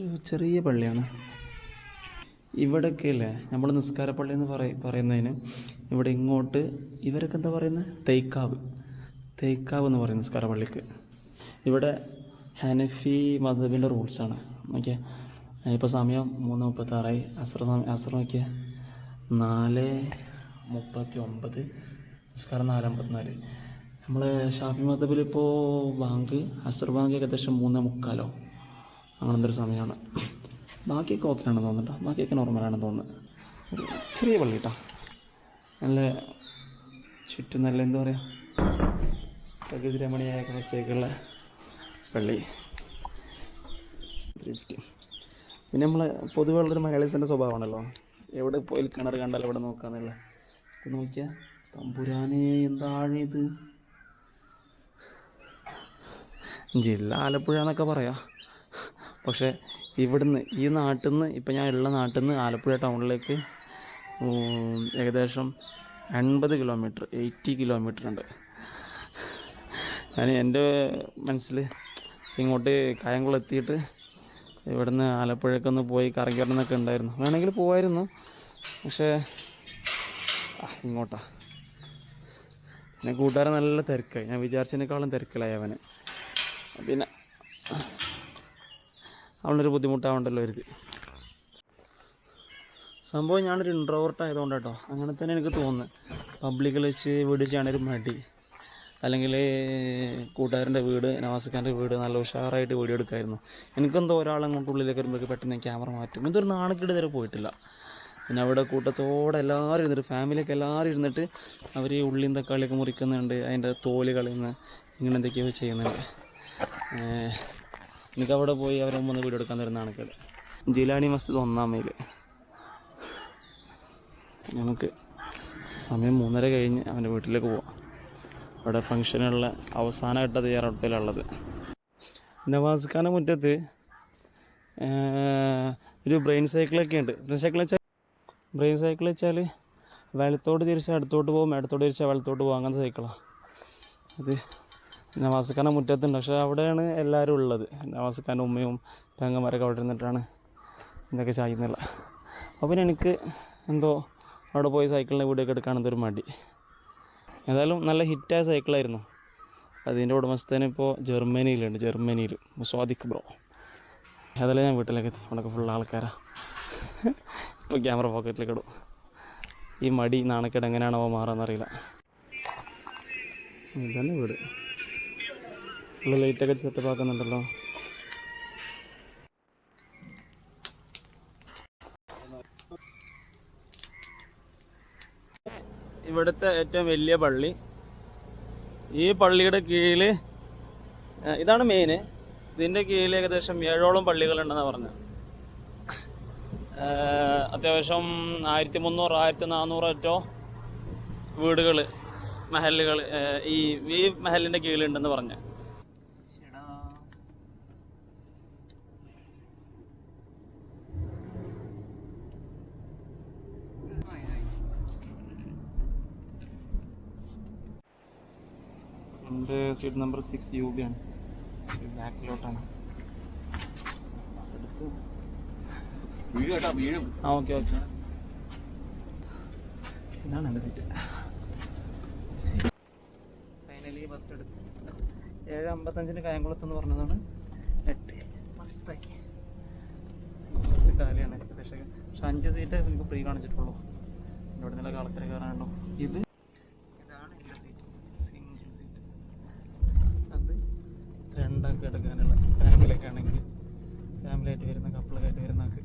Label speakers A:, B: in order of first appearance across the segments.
A: ഒരു ചെറിയ പള്ളിയാണ്. ഇവിടെയൊക്കെ അല്ലേ നമ്മൾ നിസ്കാരപ്പള്ളി എന്ന് പറയ പറയുന്നതിന്. ഇവിടെ ഇങ്ങോട്ട് ഇവരൊക്കെ എന്താ പറയുന്നത് തേക്കാവ്. തേക്കാവ് എന്ന് പറയും നിസ്കാരപ്പള്ളിക്ക് ഇവിടെ ഹനഫി മധുബിന്റെ റൂൾസാണ് നോക്കിയാൽ ഇപ്പോൾ സമയം മൂന്ന് മുപ്പത്താറായി. അസ്ര സമയം അസ്ര നോക്കിയാൽ നാല് മുപ്പത്തി ഒമ്പത് നിസ്കാരം നാല് അമ്പത്തിനാല്. നമ്മൾ ഷാഫി മതബിൽ ഇപ്പോൾ ബാങ്ക് അസർ ബാങ്ക് ഏകദേശം മൂന്ന് മുക്കാലോ. അങ്ങനത്തെ ഒരു സമയമാണ്. ബാക്കിയൊക്കെ ഓക്കെ ആണെന്ന് തോന്നുന്നുട്ടോ. ബാക്കിയൊക്കെ നോർമലാണെന്ന് തോന്നുന്നു. ഒരു ചെറിയ പള്ളി കേട്ടോ നല്ല ചുറ്റും നല്ല എന്താ പറയുക പ്രകൃതി രമണീയായ കാഴ്ചയൊക്കെയുള്ള പള്ളി. പിന്നെ നമ്മൾ പൊതുവെ ഉള്ളൊരു മലയാളീസിന്റെ സ്വഭാവമാണല്ലോ. എവിടെ പോയി കിണർ കണ്ടാൽ എവിടെ നോക്കാന്നുള്ള ഇത് നോക്കിയാൽ തമ്പുരാനെ എന്താണ് ഇത് ജില്ല ആലപ്പുഴ എന്നൊക്കെ പറയാം. പക്ഷേ ഇവിടുന്ന് ഈ നാട്ടിൽ നിന്ന് ഇപ്പം ഞാൻ ഉള്ള നാട്ടിൽ നിന്ന് ആലപ്പുഴ ടൗണിലേക്ക് ഏകദേശം എൺപത് കിലോമീറ്റർ എയ്റ്റി കിലോമീറ്റർ ഉണ്ട്. ഞാൻ എന്റെ മനസ്സിൽ ഇങ്ങോട്ട് കായംകുളം എത്തിയിട്ട് ഇവിടുന്ന് ആലപ്പുഴക്കൊന്ന് പോയി കറങ്ങി വരണമെന്നൊക്കെ ഉണ്ടായിരുന്നു. വേണമെങ്കിൽ പോവായിരുന്നു. പക്ഷേ ഇങ്ങോട്ടാ. പിന്നെ കൂട്ടുകാരൻ നല്ല തിരക്കായി. ഞാൻ വിചാരിച്ചതിനേക്കാളും തിരക്കിലായി അവന്. പിന്നെ അവനൊരു ബുദ്ധിമുട്ടാവണ്ടല്ലോ അവർക്ക് സംഭവം ഞാനൊരു ഇൻട്രോവർട്ട് ആയതുകൊണ്ട് കേട്ടോ അങ്ങനെ തന്നെ എനിക്ക് തോന്നുന്നു. പബ്ലിക്കിൽ വെച്ച് വീട് ചെയ്യാനൊരു മടി. അല്ലെങ്കിൽ കൂട്ടുകാരന്റെ വീട് നവാസിക്കാന്റെ വീട് നല്ല ഉഷാറായിട്ട് വീഡിയോ എടുക്കായിരുന്നു. എനിക്കെന്തോ ഒരാളങ്ങോട്ട് ഉള്ളിലേക്ക് വരുമ്പോഴേക്ക് പെട്ടെന്ന് ക്യാമറ മാറ്റും. ഇതൊരു നാണക്കേട് വരെ പോയിട്ടില്ല. പിന്നെ അവിടെ കൂട്ടത്തോടെ എല്ലാവരും ഇരുന്നിട്ട് ഫാമിലിയൊക്കെ എല്ലാവരും ഇരുന്നിട്ട് അവർ ഉള്ളിയും തക്കാളിയൊക്കെ മുറിക്കുന്നുണ്ട് അതിന്റെ തോൽ കളയുന്ന ഇങ്ങനെ എന്തൊക്കെയോ ചെയ്യുന്നുണ്ട്. എനിക്ക് അവിടെ പോയി അവരെ ഒന്ന് വീഡിയോ എടുക്കാൻ തരുന്ന നാണക്കേട് ജിലാനി മസ്ജിദ് ഒന്നാം നമുക്ക് സമയം മൂന്നര കഴിഞ്ഞ് അവന്റെ വീട്ടിലേക്ക് പോവാം. അവിടെ ഫംഗ്ഷനുള്ള അവസാന ഘട്ട തയ്യാറെടുപ്പിലുള്ളത്. നവാസ് ഖാന്റെ മുറ്റത്ത് ഒരു ബ്രെയിൻ സൈക്കിളൊക്കെ ഉണ്ട്. ബ്രെയിൻ സൈക്കിൾ വെച്ചാൽ ബ്രെയിൻ സൈക്കിൾ വെച്ചാൽ വലത്തോട്ട് തിരിച്ചാൽ അടുത്തോട്ട് പോകും ഇടത്തോട്ട് തിരിച്ചാൽ വലത്തോട്ട് പോകും. അങ്ങനത്തെ സൈക്കിളാണ് അത് നവാസ് ഖാന്റെ മുറ്റത്തുണ്ട്. പക്ഷേ അവിടെയാണ് എല്ലാവരും ഉള്ളത്. നവാസ്ഖാന്റെ ഉമ്മയും പെങ്ങന്മാരൊക്കെ അവിടെ ഇരുന്നിട്ടാണ് ഇതൊക്കെ ചെയ്യുന്നില്ല അപ്പോൾ എനിക്ക് എന്തോ അവിടെ പോയി സൈക്കിളിന്റെ വീഡിയോ ഒക്കെ എടുക്കാൻ മടി. ഏതായാലും നല്ല ഹിറ്റായ സൈക്കിളായിരുന്നു. അതിന്റെ ഉടമസ്ഥന് ഇപ്പോൾ ജർമ്മനിയിലുണ്ട്. ജർമ്മനിയിൽ. മുസ്വാദിഖ് ബ്രോ. ഏതായാലും ഞാൻ വീട്ടിലേക്ക് എത്തി. അവിടെയൊക്കെ ഫുൾ ആൾക്കാരാണ് ഇപ്പോൾ ക്യാമറ പോക്കറ്റിലേക്ക് ഇടും. ഈ മടി നാണക്കേട് എങ്ങനെയാണോ മാറാമെന്നറിയില്ല ഇതന്നെ വീട്. ഫുള്ള് ലൈറ്റൊക്കെ സെറ്റപ്പ് ആക്കുന്നുണ്ടല്ലോ. ഇവിടുത്തെ ഏറ്റവും വലിയ പള്ളി. ഈ പള്ളിയുടെ കീഴിൽ ഇതാണ് മെയിന് ഇതിന്റെ കീഴിൽ ഏകദേശം ഏഴോളം പള്ളികളുണ്ടെന്ന് പറഞ്ഞത്. ഏഹ് അത്യാവശ്യം ആയിരത്തി മുന്നൂറ് ആയിരത്തി നാനൂറോ വീടുകൾ മഹലുകൾ ഈ ഈ മഹലിന്റെ കീഴിലുണ്ടെന്ന് പറഞ്ഞു. എന്റെ seat number six U B ആണ്. ബാക്കിലോട്ടാണ്. ആ ഓക്കെ ഓക്കെ ഇതാണ് എന്റെ സീറ്റ് ഫൈനലി ബസ് എടുത്ത്. ഏഴ് അമ്പത്തഞ്ചിന് കായംകുളത്ത് എന്ന് പറഞ്ഞതാണ്. എട്ട്. പത്താക്കി സീറ്റ് കാലിയാണ്. ഏകദേശം പക്ഷെ അഞ്ച് സീറ്റ് എനിക്ക് ഫ്രീ കാണിച്ചിട്ടുള്ളൂ. ഇവിടെ നിന്നൊക്കെ ആൾക്കാർ കയറാനുണ്ടോ ഇത് ഇതാണ് എന്റെ സീറ്റ് സിംഗിൾ സീറ്റ് അത് രണ്ടാൾക്ക് എടുക്കാനുള്ള ഫാമിലിയൊക്കെ ആണെങ്കിൽ ഫാമിലിയായിട്ട് വരുന്ന കപ്പിളൊക്കെ ആയിട്ട് വരുന്ന ആൾക്ക്.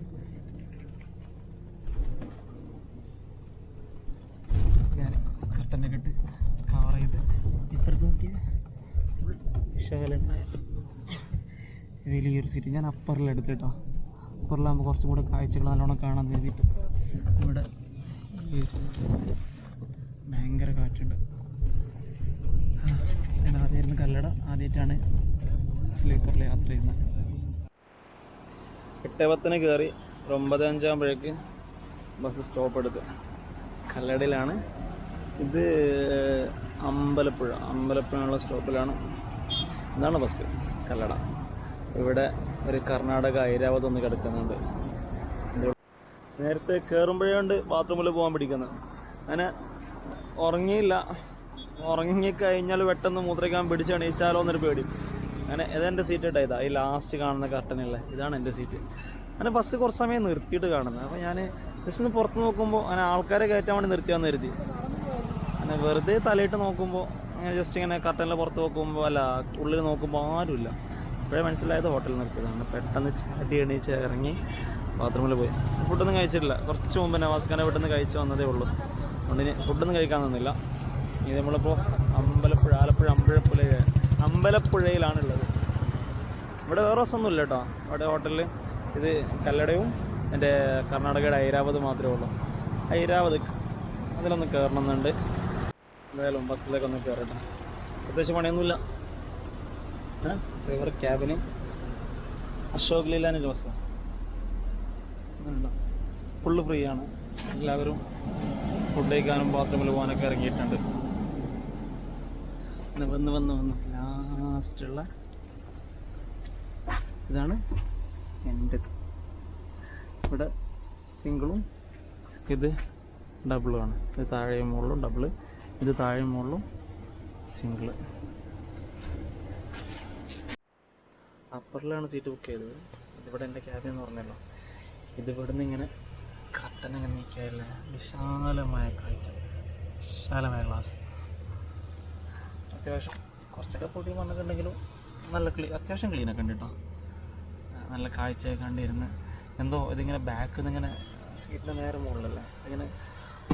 A: ഞാൻ കട്ടനൊക്കെ ഇട്ട് കവർ ചെയ്ത് ഇപ്പുറത്ത് നോക്കിയ. വിശാലമായ വലിയൊരു സീറ്റ് ഞാൻ അപ്പറിലെടുത്ത് കേട്ടോ. അപ്പറിലാകുമ്പോൾ കുറച്ചും കൂടെ കാഴ്ചകൾ നല്ലോണം കാണാൻ കരുതിയിട്ട് ഇവിടെ. ഭയങ്കര കാറ്റുണ്ട്. ഞാൻ ആദ്യമായിരുന്നു കല്ലട. ആദ്യമായിട്ടാണ് സ്ലീപ്പറിൽ യാത്ര ചെയ്യുന്നത് എട്ട് പത്തിന് കയറി ഒരു ഒമ്പത് അഞ്ചാകുമ്പോഴേക്ക് ബസ് സ്റ്റോപ്പ് എടുത്ത് കല്ലടയിലാണ്. ഇത് അമ്പലപ്പുഴ. അമ്പലപ്പുഴയുള്ള സ്റ്റോപ്പിലാണ് ഇതാണ് ബസ് കല്ലട. ഇവിടെ ഒരു കർണാടക ഐരാവതം ഒന്ന് കിടക്കുന്നുണ്ട്. നേരത്തെ കയറുമ്പോഴേണ്ട് ബാത്റൂമിൽ പോകാൻ പിടിക്കുന്നത്. അങ്ങനെ ഉറങ്ങിയില്ല. ഉറങ്ങിക്കഴിഞ്ഞാൽ പെട്ടെന്ന് മൂത്രയ്ക്കാൻ പിടിച്ചെണീച്ചാലോ എന്നൊരു പേടി. അങ്ങനെ ഇതെന്റെ സീറ്റ് കേട്ടോ ഇതാ. ഈ ലാസ്റ്റ് കാണുന്ന കർട്ടനുള്ള ഇതാണ് എന്റെ സീറ്റ് അങ്ങനെ ബസ് കുറച്ച് സമയം നിർത്തിയിട്ട് കാണുന്നത്. അപ്പോൾ ഞാൻ ജസ്റ്റ് ഒന്ന് പുറത്ത് നോക്കുമ്പോൾ അങ്ങനെ ആൾക്കാരെ കയറ്റാൻ വേണ്ടി നിർത്തിയാന്ന് കരുതി. അങ്ങനെ വെറുതെ തലയിട്ട് നോക്കുമ്പോൾ അങ്ങനെ ജസ്റ്റ് ഇങ്ങനെ കർട്ടനിൽ പുറത്ത് നോക്കുമ്പോൾ അല്ല ഉള്ളിൽ നോക്കുമ്പോൾ ആരുമില്ല. അപ്പോഴേ മനസ്സിലായത് ഹോട്ടലിൽ നിർത്തിയതാണ്. പെട്ടെന്ന് ചാടി എണീച്ച് ഇറങ്ങി ബാത്റൂമിൽ പോയി. ഫുഡൊന്നും കഴിച്ചിട്ടില്ല. കുറച്ച് മുമ്പ് നവാസ്ഖാനെ വീട്ടിൽ നിന്ന് കഴിച്ച് വന്നതേ ഉള്ളൂ. അതുകൊണ്ട് ഇനി ഫുഡൊന്നും കഴിക്കാൻ നിന്നില്ല. ഇത് നമ്മളിപ്പോൾ അമ്പലപ്പുഴ ആലപ്പുഴ അമ്പലപ്പുഴ അമ്പലപ്പുഴയിലാണുള്ളത്. ഇവിടെ വേറെ രസമൊന്നുമില്ല കേട്ടോ. അവിടെ ഹോട്ടലിൽ ഇത് കല്ലടയും എന്റെ കർണാടകയുടെ ഐരാവത് മാത്രമേ ഉള്ളൂ. ഐരാവത് അതിലൊന്ന് കയറണമെന്നുണ്ട്. എന്തായാലും ബസ്സിലേക്ക് ഒന്ന് കയറട്ടെ. പ്രത്യേകിച്ച് പണിയൊന്നുമില്ല. ഡ്രൈവർ ക്യാബിന്. അശോക് ലീലാനിന്റെ ബസ് ഫുള്ള് ഫ്രീ ആണ് എല്ലാവരും ഫുഡ് കഴിക്കാനും ബാത്റൂമിൽ പോകാനൊക്കെ ഇറങ്ങിയിട്ടുണ്ട്. വന്ന് വന്ന് വന്ന് ലാസ്റ്റുള്ള ഇതാണ് എന്റെ ഇവിടെ സിംഗിളും ഇത് ഡബിളുമാണ് ഇത് താഴെയും മുകളിലും ഡബിൾ ഇത് താഴെയും മുകളിലും സിംഗിൾ അപ്പറിലാണ് സീറ്റ് ബുക്ക് ചെയ്തത്. ഇതിവിടെ എന്റെ ക്യാബിൻ എന്ന് പറഞ്ഞല്ലോ. ഇത് ഇവിടുന്ന് ഇങ്ങനെ കട്ടൻ അങ്ങനെ വിശാലമായ കാഴ്ച. വിശാലമായ ഗ്ലാസ് അത്യാവശ്യം കുറച്ചൊക്കെ പൊടി മണ്ണൊക്കെ ഉണ്ടെങ്കിലും നല്ല ക്ലീ അത്യാവശ്യം ക്ലീനൊക്കെ ഉണ്ട് കേട്ടോ. നല്ല കാഴ്ചയൊക്കെ കണ്ടിരുന്ന് എന്തോ ഇതിങ്ങനെ ബാക്ക് ഇങ്ങനെ സീറ്റിന്റെ നേരെ മുകളിലല്ലേ? ഇങ്ങനെ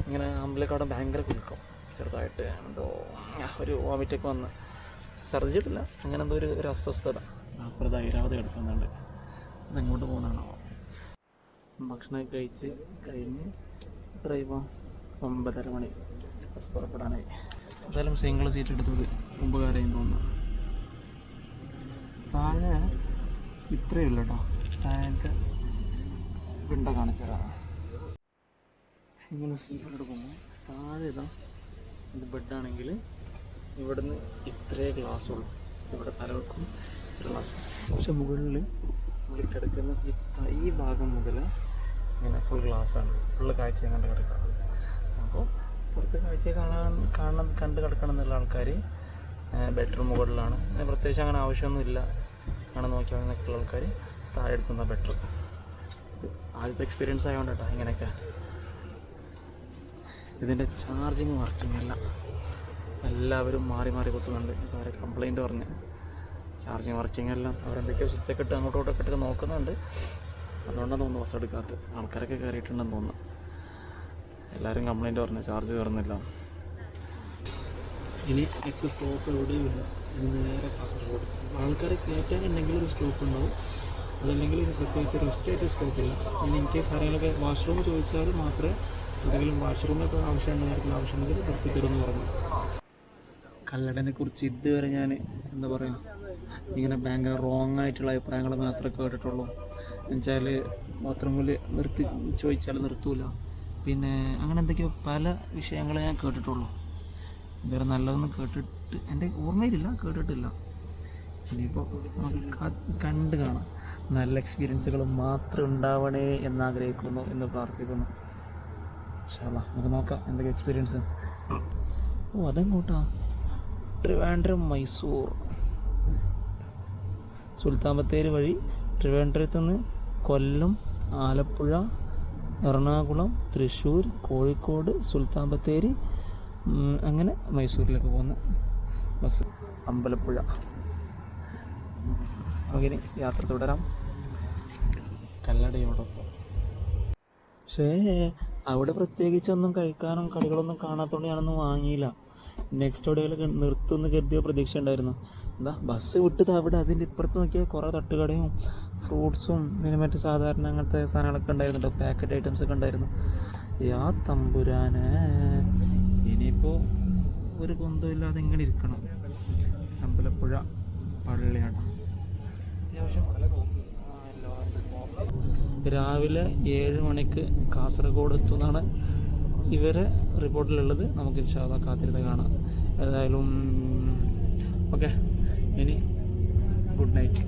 A: ഇങ്ങനെ ആമ്പിലേക്ക് അവിടെ ഭയങ്കര കുലുക്കം. ചെറുതായിട്ട് എന്തോ ഒരു വോമിറ്റൊക്കെ വന്ന്. ഛർദ്ദിച്ചിട്ടില്ല. അങ്ങനെ എന്തോ ഒരു ഒരു അസ്വസ്ഥത. അപ്പുറത്ത് ഐരാവതി കിടക്കുന്നുണ്ട്. അതെങ്ങോട്ട് പോകുന്നതാണോ? ഭക്ഷണമൊക്കെ കഴിച്ച് കഴിഞ്ഞ് ഡ്രൈവ് ഒമ്പതര മണി. ബസ് പുറപ്പെടാനായി. എന്തായാലും സിംഗിൾ സീറ്റ് എടുത്തത്. ഒമ്പതുകാരെയും തോന്നുന്നു. താഴെ ഇത്രയേ ഉള്ളൂ കേട്ടോ താഴത്തെ വിണ്ട കാണിച്ചതാണ് ഇങ്ങനെ സീറ്റ് പോകുമ്പോൾ താഴെ ഇതാ ഇത് ബെഡാണെങ്കിൽ ഇവിടുന്ന് ഇത്രേ ഗ്ലാസ് ഉള്ളൂ. ഇവിടെ തലവെക്കും ഗ്ലാസ് പക്ഷെ മുകളിൽ നമ്മൾ കിടക്കുന്ന ഈ ഈ ഭാഗം മുതൽ ഇങ്ങനെ ഫുൾ ഗ്ലാസ്സാണ് ഫുള്ള് കാഴ്ച കണ്ട് കിടക്കുന്നത് അപ്പോൾ പുറത്ത് കാഴ്ച കാണാൻ കാണണം കണ്ട് കിടക്കണം എന്നുള്ള ആൾക്കാർ ബെഡ്റൂം മുകളിലാണ്. പ്രത്യേകിച്ച് അങ്ങനെ ആവശ്യമൊന്നുമില്ല. അങ്ങനെ നോക്കി വന്നിട്ടുള്ള ആൾക്കാർ താഴെ എടുക്കുന്ന ബെറ്റർ ആദ്യത്തെ എക്സ്പീരിയൻസ് ആയതുകൊണ്ട് കേട്ടോ ഇങ്ങനെയൊക്കെ. ഇതിന്റെ ചാർജിങ് വർക്കിംഗ് അല്ല എല്ലാവരും മാറി മാറി കുത്തുന്നുണ്ട്. വേറെ കംപ്ലൈന്റ് പറഞ്ഞ്. ചാർജിങ് വർക്കിംഗ് എല്ലാം അവരെന്തൊക്കെയോ സ്വിച്ചൊക്കെ ഇട്ട് അങ്ങോട്ടും ഇങ്ങോട്ടൊക്കെ ഇട്ട് നോക്കുന്നുണ്ട്. അതുകൊണ്ടാണ് തോന്നുന്നു ബസ് എടുക്കാത്തത്. ആൾക്കാരൊക്കെ കയറിയിട്ടുണ്ടെന്ന് തോന്നുന്നു. എല്ലാവരും കംപ്ലൈന്റ് പറഞ്ഞു ചാർജ് കയറുന്നില്ല ഇനി എക്സ് സ്റ്റോപ്പ് എവിടെയും ഇല്ല. നേരെ കാസർഗോഡ്. ആൾക്കാരെ കയറ്റാനുണ്ടെങ്കിൽ ഒരു സ്റ്റോപ്പ് ഉണ്ടാവും. അതല്ലെങ്കിൽ ഒരു പ്രത്യേകിച്ച് റെസ്റ്റ് ആയിട്ട് സ്റ്റോപ്പില്ല ഇനി ഇൻ കേസ് ആരെങ്കിലൊക്കെ വാഷ്റൂം ചോദിച്ചാൽ മാത്രമേ എന്തെങ്കിലും വാഷ്റൂമൊക്കെ ആവശ്യമുണ്ടെങ്കിൽ ആവശ്യമുണ്ടെങ്കിൽ നിർത്തി പറഞ്ഞു. കല്ലടനെ കുറിച്ച് ഇതുവരെ ഞാൻ എന്താ പറയുക ഇങ്ങനെ ഭയങ്കര റോങ് ആയിട്ടുള്ള അഭിപ്രായങ്ങൾ മാത്രമേ കേട്ടിട്ടുള്ളൂ. എന്നുവെച്ചാൽ ബാത്റൂമിൽ നിർത്തി ചോദിച്ചാൽ നിർത്തൂല. പിന്നെ അങ്ങനെ എന്തൊക്കെയോ പല വിഷയങ്ങൾ ഞാൻ കേട്ടിട്ടുള്ളൂ. ഇതുവരെ നല്ലതെന്ന് കേട്ടിട്ട് എന്റെ ഓർമ്മയിലില്ല കേട്ടിട്ടില്ല. ഇനിയിപ്പോൾ നമുക്ക് കണ്ട് കാണാം. നല്ല എക്സ്പീരിയൻസുകൾ മാത്രം ഉണ്ടാവണേ എന്നാഗ്രഹിക്കുന്നു എന്ന് പ്രാർത്ഥിക്കുന്നു. ഇൻഷാല്ലാ നമുക്ക് നോക്കാം എന്തൊക്കെ എക്സ്പീരിയൻസ് ഓ അതെങ്ങോട്ടാ? ട്രിവാൻഡ്രം മൈസൂർ. സുൽത്താൻ ബത്തേരി വഴി ട്രിവാൻഡ്രത്ത് നിന്ന് കൊല്ലം ആലപ്പുഴ എറണാകുളം തൃശ്ശൂർ കോഴിക്കോട് സുൽത്താൻ ബത്തേരി അങ്ങനെ മൈസൂരിലേക്ക് പോകുന്ന ബസ്. അമ്പലപ്പുഴ. അങ്ങനെ യാത്ര തുടരാം. കല്ലടയോടൊപ്പം. പക്ഷേ അവിടെ പ്രത്യേകിച്ചൊന്നും കഴിക്കാനും കടികളൊന്നും കാണാത്തോണ്ട് ഞാനൊന്നും വാങ്ങിയില്ല. നെക്സ്റ്റ് എവിടെയെങ്കിലും നിർത്തുമെന്ന് കരുതിയ പ്രതീക്ഷ ഉണ്ടായിരുന്നു. എന്താ ബസ് വിട്ടത് അവിടെ. അതിന്റെ ഇപ്പുറത്ത് നോക്കിയാൽ കുറേ തട്ടുകടയും ഫ്രൂട്ട്സും പിന്നെ മറ്റ് സാധാരണ അങ്ങനത്തെ സാധനങ്ങളൊക്കെ ഉണ്ടായിരുന്നുണ്ട് പാക്കറ്റ് ഐറ്റംസ് ഒക്കെ ഉണ്ടായിരുന്നു. യാ തമ്പുരാനെ. ഇനിയിപ്പോൾ ഒരു കുന്തമില്ലാതെ ഇങ്ങനെ ഇരിക്കണം. അമ്പലപ്പുഴ പള്ളിയാണ് അത്യാവശ്യം രാവിലെ ഏഴ് മണിക്ക് കാസർഗോഡ് എത്തുന്നതാണ് ഇവരെ റിപ്പോർട്ടിലുള്ളത്. നമുക്ക് ഇൻഷാദ കാത്തിരുന്ന് കാണാം. ഏതായാലും ഓക്കെ. ഇനി ഗുഡ് നൈറ്റ്.